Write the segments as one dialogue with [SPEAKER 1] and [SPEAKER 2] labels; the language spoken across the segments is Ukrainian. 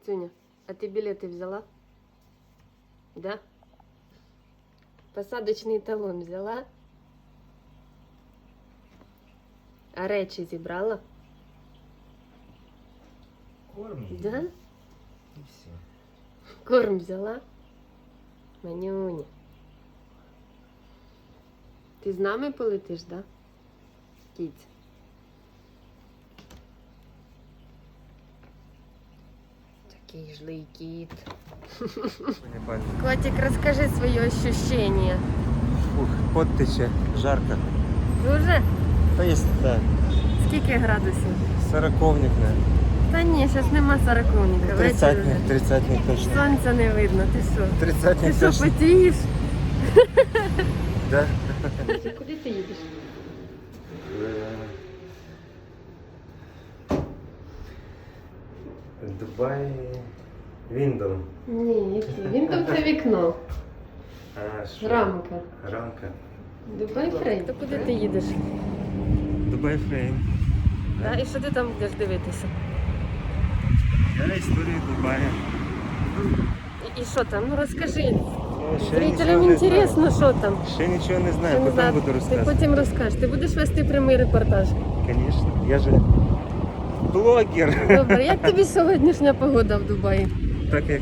[SPEAKER 1] Кіцюня, а ти білети взяла? Да? Посадочний талон взяла? А речі зібрала?
[SPEAKER 2] Корм.
[SPEAKER 1] Да?
[SPEAKER 2] І все.
[SPEAKER 1] Корм взяла? Манюня. Ти з нами полетиш, да? Кіць. Такий жлий кіт. Котик, розкажи свої ощущения.
[SPEAKER 2] Ух, пот тече, жарко.
[SPEAKER 1] Дуже?
[SPEAKER 2] Та є, так.
[SPEAKER 1] Скільки градусів?
[SPEAKER 2] Сороковник, не.
[SPEAKER 1] Та ні, зараз нема сороковника. вже.
[SPEAKER 2] тридцатник точно.
[SPEAKER 1] Сонця не видно, ти що? Ти
[SPEAKER 2] Тридцатник
[SPEAKER 1] що,
[SPEAKER 2] точно.
[SPEAKER 1] потієш?
[SPEAKER 2] Да?
[SPEAKER 1] Куди ти їдеш?
[SPEAKER 2] Дубай. Віндоу.
[SPEAKER 1] Ні, який? Він там це вікно.
[SPEAKER 2] А, що?
[SPEAKER 1] Рамка.
[SPEAKER 2] Рамка.
[SPEAKER 1] Дубай Фрейм. То куди ти їдеш?
[SPEAKER 2] Дубай фрейм.
[SPEAKER 1] Да? І що ти там будеш дивитися?
[SPEAKER 2] Я історію Дубая.
[SPEAKER 1] І, і що там? Ну розкажи.
[SPEAKER 2] Я ще
[SPEAKER 1] Зрителям
[SPEAKER 2] нічого не
[SPEAKER 1] інтересно, що там.
[SPEAKER 2] Ще нічого не знаю, потім
[SPEAKER 1] знаю,
[SPEAKER 2] буду
[SPEAKER 1] ти
[SPEAKER 2] розказувати.
[SPEAKER 1] потім розкажеш. Ти будеш вести прямий репортаж.
[SPEAKER 2] Звісно, я же блогер.
[SPEAKER 1] Добре, як тобі сьогоднішня погода в Дубаї?
[SPEAKER 2] Так як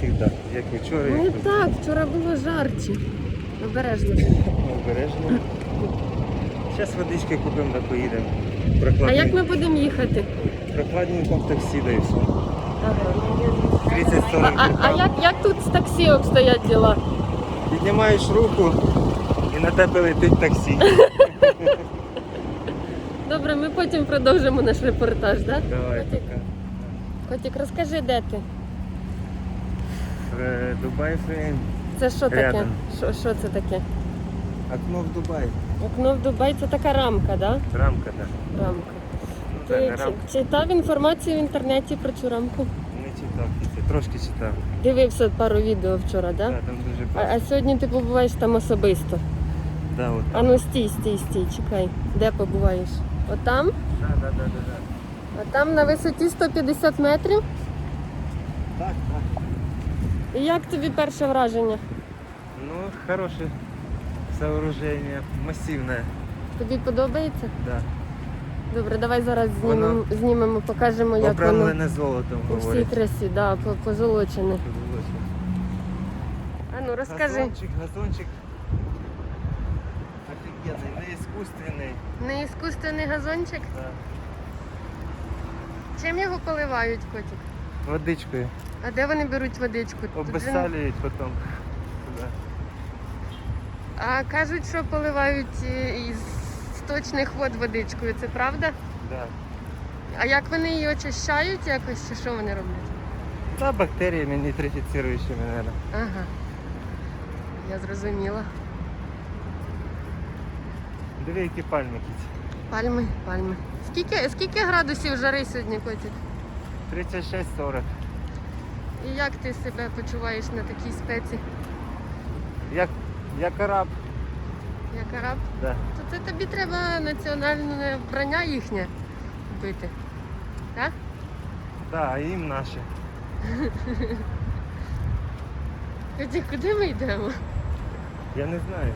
[SPEAKER 2] завжди, як і вчора,
[SPEAKER 1] Не
[SPEAKER 2] як
[SPEAKER 1] так, вчора було жарче. Обережно.
[SPEAKER 2] обережно. Зараз водички купимо та поїдемо.
[SPEAKER 1] А як ми будемо їхати?
[SPEAKER 2] Прохладненько в таксі да і все.
[SPEAKER 1] Ага.
[SPEAKER 2] 30-40
[SPEAKER 1] А, а, а як, як тут з таксі обстоять діла?
[SPEAKER 2] Піднімаєш руку і на тебе летить таксі.
[SPEAKER 1] Добре, ми потім продовжимо наш репортаж, так? Да?
[SPEAKER 2] Давай,
[SPEAKER 1] Котик,
[SPEAKER 2] пока.
[SPEAKER 1] Котик, розкажи, де ти?
[SPEAKER 2] Е, Дубай фрейм.
[SPEAKER 1] Це що таке?
[SPEAKER 2] Рядом.
[SPEAKER 1] Що, що це таке?
[SPEAKER 2] Окно в Дубай.
[SPEAKER 1] Окно в Дубай це така рамка, да?
[SPEAKER 2] Рамка, так.
[SPEAKER 1] Рамка.
[SPEAKER 2] Ну,
[SPEAKER 1] Ти
[SPEAKER 2] так,
[SPEAKER 1] чи-
[SPEAKER 2] рамка.
[SPEAKER 1] читав інформацію в інтернеті про цю рамку?
[SPEAKER 2] Не читав, тільки трошки читав.
[SPEAKER 1] Дивився пару відео вчора, да?
[SPEAKER 2] Да, там дуже
[SPEAKER 1] А, а сьогодні ти побуваєш там особисто.
[SPEAKER 2] Да, от
[SPEAKER 1] А ну стій, стій, стій, чекай. Де побуваєш? Отам?
[SPEAKER 2] Да, да, да, да, да.
[SPEAKER 1] А там на висоті 150 метрів.
[SPEAKER 2] Так, так.
[SPEAKER 1] І як тобі перше враження?
[SPEAKER 2] Ну, хорошее сооружение, массивное,
[SPEAKER 1] Тобі подобається?
[SPEAKER 2] да.
[SPEAKER 1] Добре, давай зараз
[SPEAKER 2] Воно
[SPEAKER 1] знімемо, знімемо покажемо, як воно
[SPEAKER 2] Обрамлене золотом,
[SPEAKER 1] у всій
[SPEAKER 2] говорять.
[SPEAKER 1] красі, да, по- позолочене. А ну розкажи.
[SPEAKER 2] Газончик, газончик. Офигенный, не искусственный.
[SPEAKER 1] Не іскусственний газончик?
[SPEAKER 2] Да.
[SPEAKER 1] Чим його поливають, котик?
[SPEAKER 2] Водичкою.
[SPEAKER 1] А де вони беруть водичку?
[SPEAKER 2] Обесалюють потом. Да.
[SPEAKER 1] А кажуть, що поливають е, із сточних вод водичкою, це правда?
[SPEAKER 2] Да.
[SPEAKER 1] А як вони її очищають якось, чи що вони роблять?
[SPEAKER 2] Да, бактериями нейтрифицирующими, наверное.
[SPEAKER 1] Ага. Я зрозуміла.
[SPEAKER 2] Диви, які пальми кіті.
[SPEAKER 1] Пальми, пальми. Скільки, скільки градусів жари сьогодні, котик?
[SPEAKER 2] 36-40.
[SPEAKER 1] І як ти себе почуваєш на такій спеці,
[SPEAKER 2] Як, як араб.
[SPEAKER 1] як араб?
[SPEAKER 2] Да.
[SPEAKER 1] То це тобі треба національне вбрання їхнє купити. Так?
[SPEAKER 2] Да, а їм наші.
[SPEAKER 1] Котик, куди ми йдемо?
[SPEAKER 2] Я не знаю.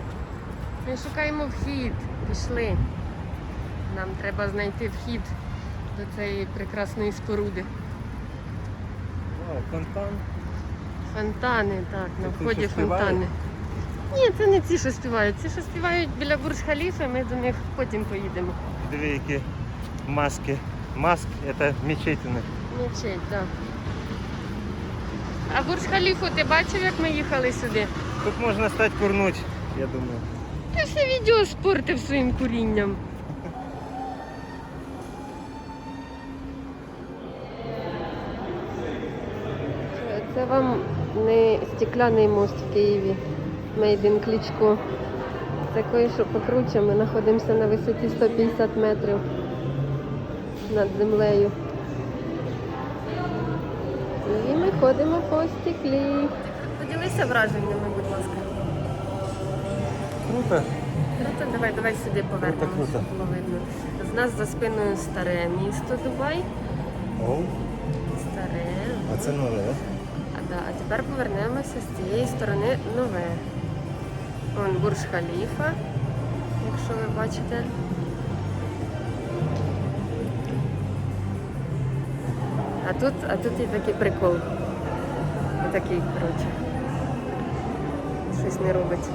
[SPEAKER 1] Ми шукаємо вхід. Пішли. Нам треба знайти вхід до цієї прекрасної споруди.
[SPEAKER 2] О, фонтан.
[SPEAKER 1] Фонтани, так, на
[SPEAKER 2] Це
[SPEAKER 1] вході фонтани. Ні, це не ті, що співають. Ті, що співають біля бурж халіфи, ми до них потім поїдемо.
[SPEAKER 2] Диви, які маски. Маск це мечетини.
[SPEAKER 1] Мечеть, так. А бурж халіфу ти бачив, як ми їхали сюди?
[SPEAKER 2] Тут можна стати курнуть, я думаю.
[SPEAKER 1] Ти все відео спортив своїм курінням. Це- вам не стекляний мост в Києві. In Кличко. Це кое-що покруче. Ми знаходимося на висоті 150 метрів над землею. І ми ходимо по стеклі. Поділися враженнями.
[SPEAKER 2] Круто.
[SPEAKER 1] Круто, давай, давай сюди повернемо,
[SPEAKER 2] круто.
[SPEAKER 1] видно. З нас за спиною старе місто Дубай.
[SPEAKER 2] О,
[SPEAKER 1] Старе.
[SPEAKER 2] А це нове.
[SPEAKER 1] А, да, а тепер повернемося з цієї сторони нове. Вон Бурж Халіфа, якщо ви бачите. А тут, а тут є такий прикол. Отакий, коротше. Щось не робить.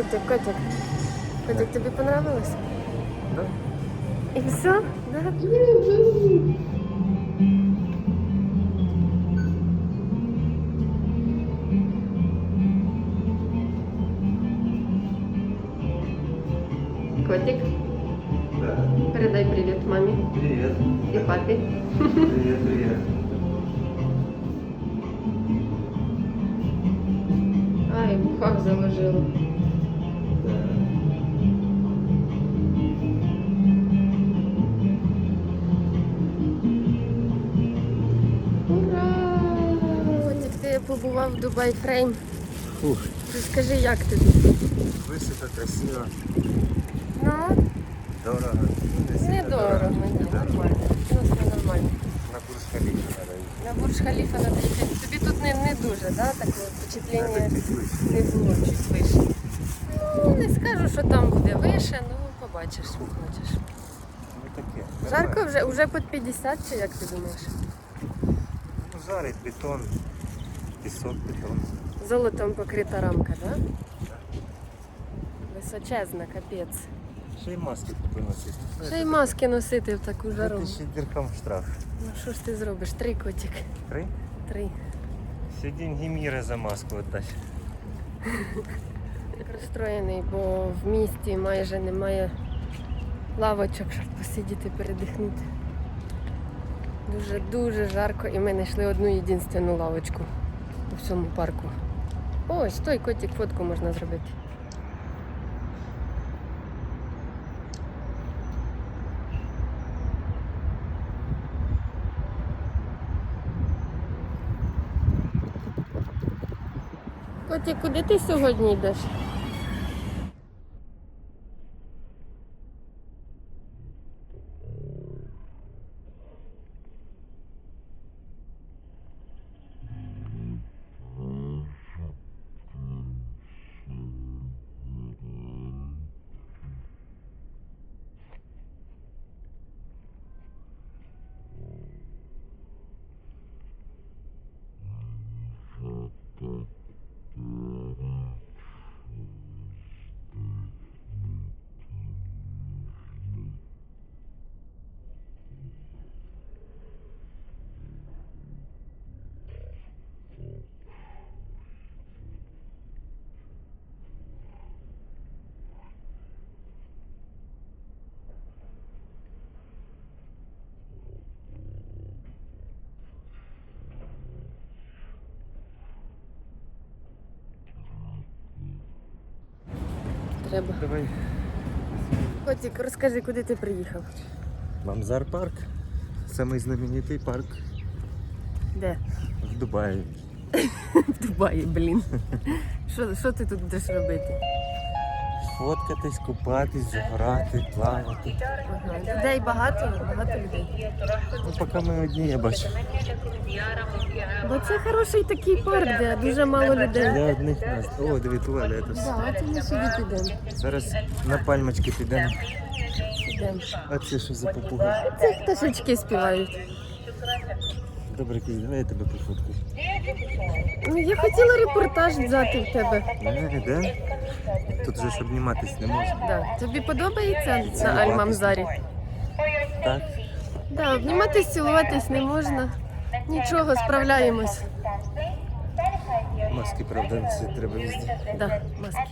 [SPEAKER 1] Котик, котик. Котик, тобі понравилось?
[SPEAKER 2] Да?
[SPEAKER 1] І все? Да? Котик,
[SPEAKER 2] Да.
[SPEAKER 1] передай привіт мамі
[SPEAKER 2] Привет.
[SPEAKER 1] і папі.
[SPEAKER 2] Привет, привет.
[SPEAKER 1] Ай, в ухах Ти в Дубай Фрейм.
[SPEAKER 2] Фух,
[SPEAKER 1] Розкажи, як тобі?
[SPEAKER 2] високо, красиво,
[SPEAKER 1] Ну,
[SPEAKER 2] дорого. Ну,
[SPEAKER 1] недорого, ні, нормально. Просто нормально.
[SPEAKER 2] На Бурж надо їхати.
[SPEAKER 1] На Бурж Халіфа на їхати. Тобі тут не, не дуже, да? Таке впечатлення не було чуть вище. Ну, не скажу, що там буде вище, ну побачиш, побачиш.
[SPEAKER 2] Ну таке.
[SPEAKER 1] Жарко вже, вже під 50 чи як ти думаєш?
[SPEAKER 2] Ну, жарить бетон, пісок, бетон.
[SPEAKER 1] Золотом покрита рамка, да? Височезна, капець.
[SPEAKER 2] Ще й маски поносити.
[SPEAKER 1] Ще й маски носити в таку жару.
[SPEAKER 2] Тисячі дірхам штраф.
[SPEAKER 1] Ну що ж ти зробиш? Три котик.
[SPEAKER 2] Три?
[SPEAKER 1] Три.
[SPEAKER 2] Всі деньги міра за маску віддати.
[SPEAKER 1] Розстроєний, бо в місті майже немає лавочок, щоб посидіти, передихнути. Дуже дуже жарко і ми знайшли одну єдинственну лавочку у всьому парку. Ось той котик фотку можна зробити. Котик, куди ти сьогодні йдеш? Треба.
[SPEAKER 2] Давай.
[SPEAKER 1] Котик, розкажи, куди ти приїхав?
[SPEAKER 2] Мамзар парк. Самий знаменитий парк
[SPEAKER 1] Де?
[SPEAKER 2] в Дубаї.
[SPEAKER 1] В Дубаї, блін. Що, ти тут будеш робити?
[SPEAKER 2] Фоткатись, купатись, загорати, плавати.
[SPEAKER 1] Людей багато, багато людей.
[SPEAKER 2] Ну, поки ми одні, я бачу.
[SPEAKER 1] Бо це хороший такий парк, де дуже мало людей.
[SPEAKER 2] Для одних нас. О, диви, туалет.
[SPEAKER 1] Да, от ми сюди підемо.
[SPEAKER 2] Зараз на пальмочки підемо.
[SPEAKER 1] підемо.
[SPEAKER 2] А це що за попугай?
[SPEAKER 1] Це пташечки співають.
[SPEAKER 2] Добре, кись, давай я тебе пофоткаю.
[SPEAKER 1] Ну, я хотіла репортаж взяти в тебе.
[SPEAKER 2] Не, де? Тут же ж обніматись не можна.
[SPEAKER 1] Да. Тобі подобається на Аль-Мамзарі?
[SPEAKER 2] Так?
[SPEAKER 1] Да, обніматись, цілуватись не можна. Нічого, справляємось.
[SPEAKER 2] Маски, правда, носити треба везде.
[SPEAKER 1] Да, маски.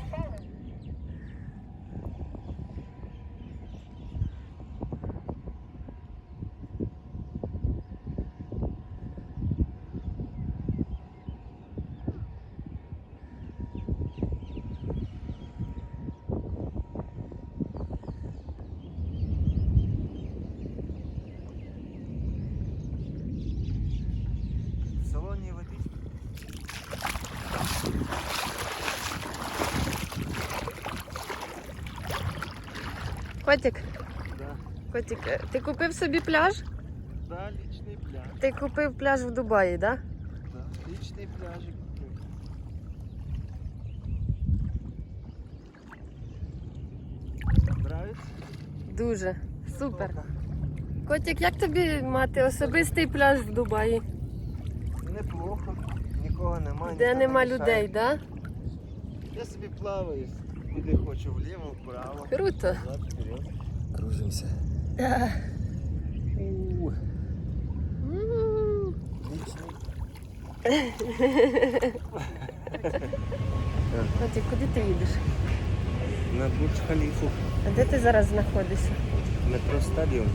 [SPEAKER 1] Котик,
[SPEAKER 2] Да.
[SPEAKER 1] котик, е, ти купив собі пляж?
[SPEAKER 2] Да, личный пляж.
[SPEAKER 1] Ти купив пляж в Дубаї, так? Да?
[SPEAKER 2] Да, личный пляжик. Нравится?
[SPEAKER 1] Дуже. Супер. Котик, як тобі мати особистий пляж в Дубаї?
[SPEAKER 2] Неплохо. Нікого немає.
[SPEAKER 1] Де нема людей, так?
[SPEAKER 2] Я собі плаваю, куди хочу, вліво, вправо.
[SPEAKER 1] Круто.
[SPEAKER 2] Кружимся.
[SPEAKER 1] Да. Котик, куди ти їдеш?
[SPEAKER 2] На Бурдж Халіфу.
[SPEAKER 1] А де ти зараз знаходишся?
[SPEAKER 2] Метро стадіум.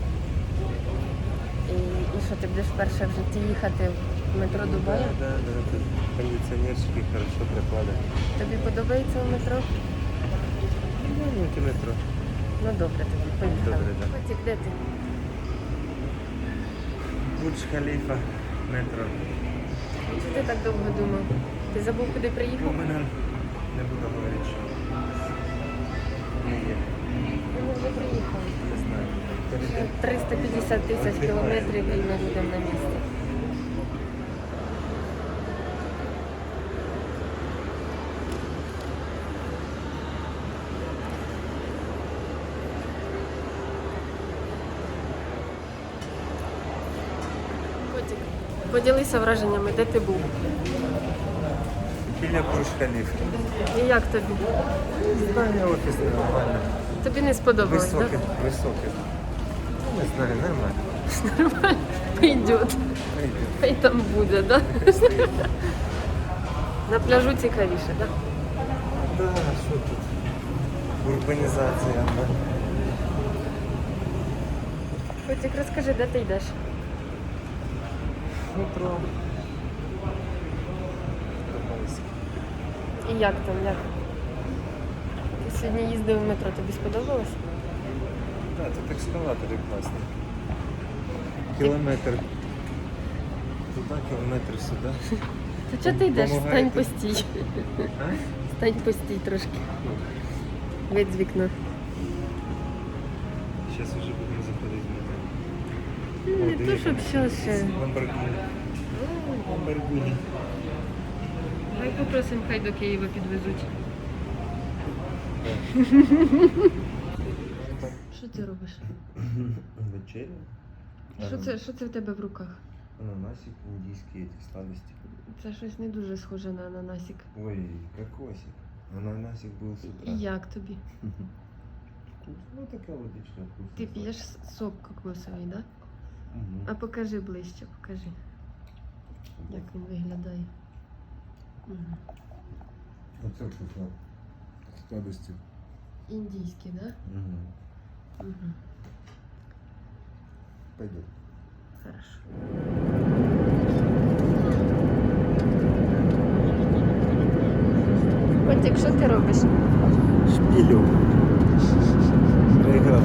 [SPEAKER 1] І, і що ти будеш вперше в житті їхати в метро Дубаю?
[SPEAKER 2] Да, да, да. Кондиціонерчики хорошо прикладають.
[SPEAKER 1] Тобі подобається в метро?
[SPEAKER 2] Маленьке метро.
[SPEAKER 1] Ну добре, тоді поїхали.
[SPEAKER 2] Добре, да.
[SPEAKER 1] Котик, де ти?
[SPEAKER 2] Бурдж Халіфа, метро.
[SPEAKER 1] Чи ти так довго думав? Ти забув, куди
[SPEAKER 2] Ну,
[SPEAKER 1] приїхав?
[SPEAKER 2] мене не буду говорити, що не є.
[SPEAKER 1] Ми вже приїхали.
[SPEAKER 2] Не знаю.
[SPEAKER 1] 350 тисяч кілометрів і ми будемо на місці. Котик, поділися враженнями, де ти був?
[SPEAKER 2] Біля Бурдж Халіфа.
[SPEAKER 1] І як тобі?
[SPEAKER 2] Здання офісне нормально.
[SPEAKER 1] Тобі не сподобалось, так?
[SPEAKER 2] Високе, високе. Ну, не знаю, нормально.
[SPEAKER 1] Пойдет.
[SPEAKER 2] Прийде.
[SPEAKER 1] Хай там буде, да? На пляжу цікавіше, так?
[SPEAKER 2] Да, що тут? Урбанізація, да.
[SPEAKER 1] Котик, розкажи, де ти йдеш?
[SPEAKER 2] Метро.
[SPEAKER 1] І як там, як? Ти сьогодні їздив в метро, тобі сподобалось?
[SPEAKER 2] Так, тут екскаватори класні. Кілометр. Туди, кілометр сюди.
[SPEAKER 1] То чого ти йдеш? Стань постій.
[SPEAKER 2] А?
[SPEAKER 1] Стань постій трошки. Вид з вікна.
[SPEAKER 2] Зараз вже будемо заходити.
[SPEAKER 1] Не то, щоб.
[SPEAKER 2] Ламборгіні.
[SPEAKER 1] Хай попросимо, хай до Києва підвезуть. Що ти робиш?
[SPEAKER 2] Вечеря.
[SPEAKER 1] Що це, що це в тебе в руках?
[SPEAKER 2] Ананасик, індійські ці сладості.
[SPEAKER 1] Це щось не дуже схоже на ананасик.
[SPEAKER 2] Ой, кокосик. Ананасик був з утра.
[SPEAKER 1] І як тобі?
[SPEAKER 2] Вкус. Ну, така водичка вкусна.
[SPEAKER 1] Ти п'єш сок кокосовий, так? Да?
[SPEAKER 2] Мгм.
[SPEAKER 1] А покажи ближче, покажи, як він виглядає. Мгм.
[SPEAKER 2] Оце вкусно. Сладості.
[SPEAKER 1] Індійський, так? Да?
[SPEAKER 2] Угу.
[SPEAKER 1] Угу.
[SPEAKER 2] Пойдем.
[SPEAKER 1] Хорошо. Котик, що ти робиш?
[SPEAKER 2] Шпилю. Проиграл.